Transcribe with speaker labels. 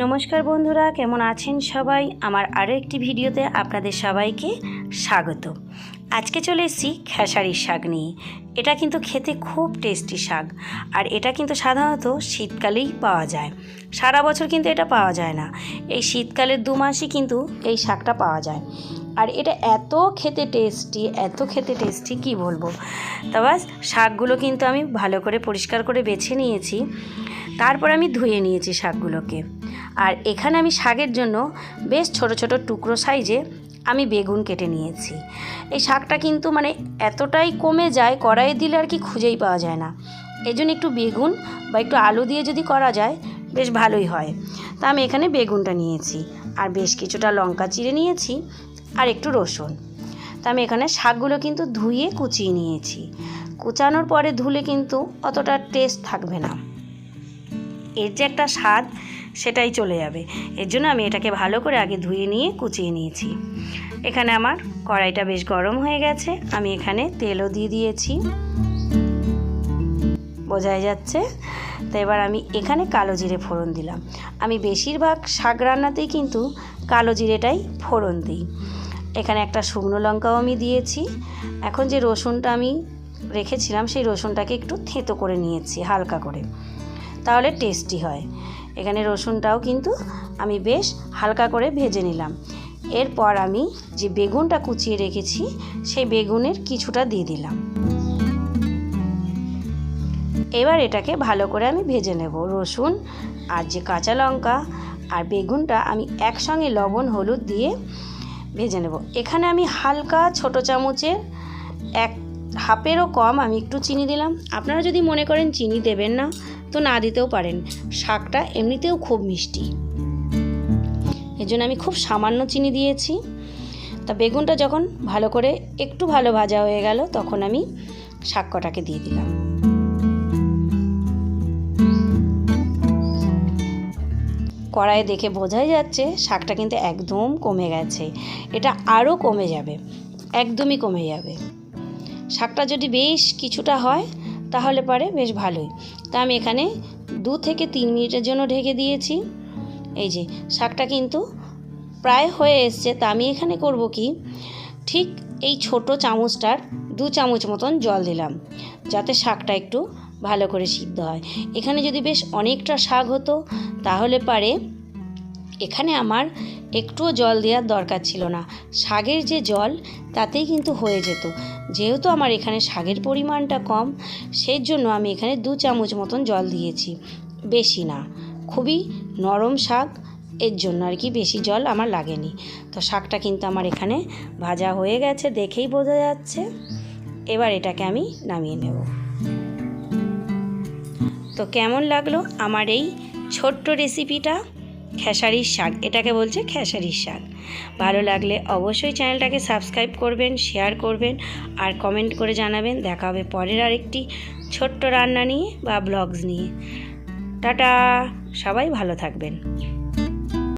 Speaker 1: নমস্কার বন্ধুরা, কেমন আছেন সবাই? আমার আরও একটি ভিডিওতে আপনাদের সবাইকে স্বাগত। আজকে চলে এসেছি খেসারির শাক নিয়ে। এটা কিন্তু খেতে খুব টেস্টি শাক, আর এটা কিন্তু সাধারণত শীতকালেই পাওয়া যায়। সারা বছর কিন্তু এটা পাওয়া যায় না। এই শীতকালের দু মাসই কিন্তু এই শাকটা পাওয়া যায়। আর এটা এত খেতে টেস্টি, এত খেতে টেস্টি, কি বলব? তা বাস, শাকগুলো কিন্তু আমি ভালো করে পরিষ্কার করে বেছে নিয়েছি। তারপর আমি ধুয়ে নিয়েছি শাকগুলোকে। আর এখানে আমি শাকের জন্য বেশ ছোট ছোট টুকরো সাইজে আমি বেগুন কেটে নিয়েছি। এই শাকটা কিন্তু মানে এতটাই কমে যায় কড়াইয়ে দিলে আর কি খুঁজেই পাওয়া যায় না। এই জন্য একটু বেগুন বা একটু আলু দিয়ে যদি করা যায়, বেশ ভালোই হয়। তা আমি এখানে বেগুনটা নিয়েছি আর বেশ কিছুটা লঙ্কা চিড়ে নিয়েছি আর একটু রসুন। তা আমি এখানে শাকগুলো কিন্তু ধুয়ে কুচিয়ে নিয়েছি। কুচানোর পরে ধুলে কিন্তু অতটা টেস্ট থাকবে না। এর যে একটা স্বাদ সেটাই চলে যাবে। এর জন্য আমি এটাকে ভালো করে আগে ধুয়ে নিয়ে কুচিয়ে নিয়েছি। এখানে আমার কড়াইটা বেশ গরম হয়ে গেছে। আমি এখানে তেলও দিয়ে দিয়েছি। বোঝাই যাচ্ছে? তো এবার আমি এখানে কালো জিরে ফোড়ন দিলাম। আমি বেশিরভাগ শাক রান্নাতেই কিন্তু কালো জিরেটাই ফোড়ন দিই। এখানে একটা শুকনো লঙ্কাও আমি দিয়েছি। এখন যে রসুনটা আমি রেখেছিলাম, সেই রসুনটাকে একটু থেঁতো করে নিয়েছি, হালকা করে। তাহলে টেস্টি হয়। এখানে রসুনটাও কিন্তু আমি বেশ হালকা করে ভেজে নিলাম। এরপর আমি যে বেগুনটা কুচিয়ে রেখেছি, সেই বেগুনের কিছুটা দিয়ে দিলাম। এবার এটাকে ভালো করে আমি ভেজে নেব। রসুন আর যে কাঁচা লঙ্কা আর বেগুনটা আমি একসঙ্গে লবণ, হলুদ দিয়ে ভেজে নেব। এখানে আমি হালকা ছোট চামচের এক হাফেরও কম, আমি একটু চিনি দিলাম। আপনারা যদি মনে করেন চিনি দেবেন না, তো না দিতেও পারেন। শাকটা এমনিতেও খুব মিষ্টি। এর জন্য আমি খুব সামান্য চিনি দিয়েছি। তা বেগুনটা যখন ভালো করে একটু ভালো ভাজা হয়ে গেল, তখন আমি শাক কটাকে দিয়ে দিলাম। কড়াইয়ে দেখে বোঝাই যাচ্ছে, শাকটা কিন্তু একদম কমে গেছে। এটা আরও কমে যাবে, একদমই কমে যাবে। শাকটা যদি বেশ কিছুটা হয়, তাহলে পারে বেশ ভালোই। তা আমি এখানে দু থেকে তিন মিনিটের জন্য ঢেকে দিয়েছি। এই যে, শাকটা কিন্তু প্রায় হয়ে এসছে। তা আমি এখানে করব কি? ঠিক এই ছোট চামচটার দু চামচ মতন জল দিলাম, যাতে শাকটা একটু ভালো করে সিদ্ধ হয়। এখানে যদি বেশ অনেকটা শাক হতো, তাহলে পারে এখানে আমার একটুও জল দেওয়ার দরকার ছিল না। শাগের যে জল, তাতেই কিন্তু হয়ে যেত। যেহেতু আমার এখানে শাগের পরিমাণটা কম সেই জন্য আমি এখানে দু চামচ মতন জল দিয়েছি। বেশি না। খুবই নরম শাক, এর জন্য আর কি বেশি জল আমার লাগেনি। তো শাকটা কিন্তু আমার এখানে ভাজা হয়ে গেছে দেখেই বোঝা যাচ্ছে। এবার এটাকে আমি নামিয়ে নেব। তো কেমন লাগল আমার এই ছোট্ট রেসিপিটা খেসারির শাক, এটাকে বলছে খেসারির শাক। ভালো লাগলে অবশ্যই চ্যানেলটাকে সাবস্ক্রাইব করবেন, শেয়ার করবেন, আর কমেন্ট করে জানাবেন। দেখা হবে পরের আরেকটি ছোট্ট রান্না নিয়ে বা ব্লগস নিয়ে। টাটা! সবাই ভালো থাকবেন।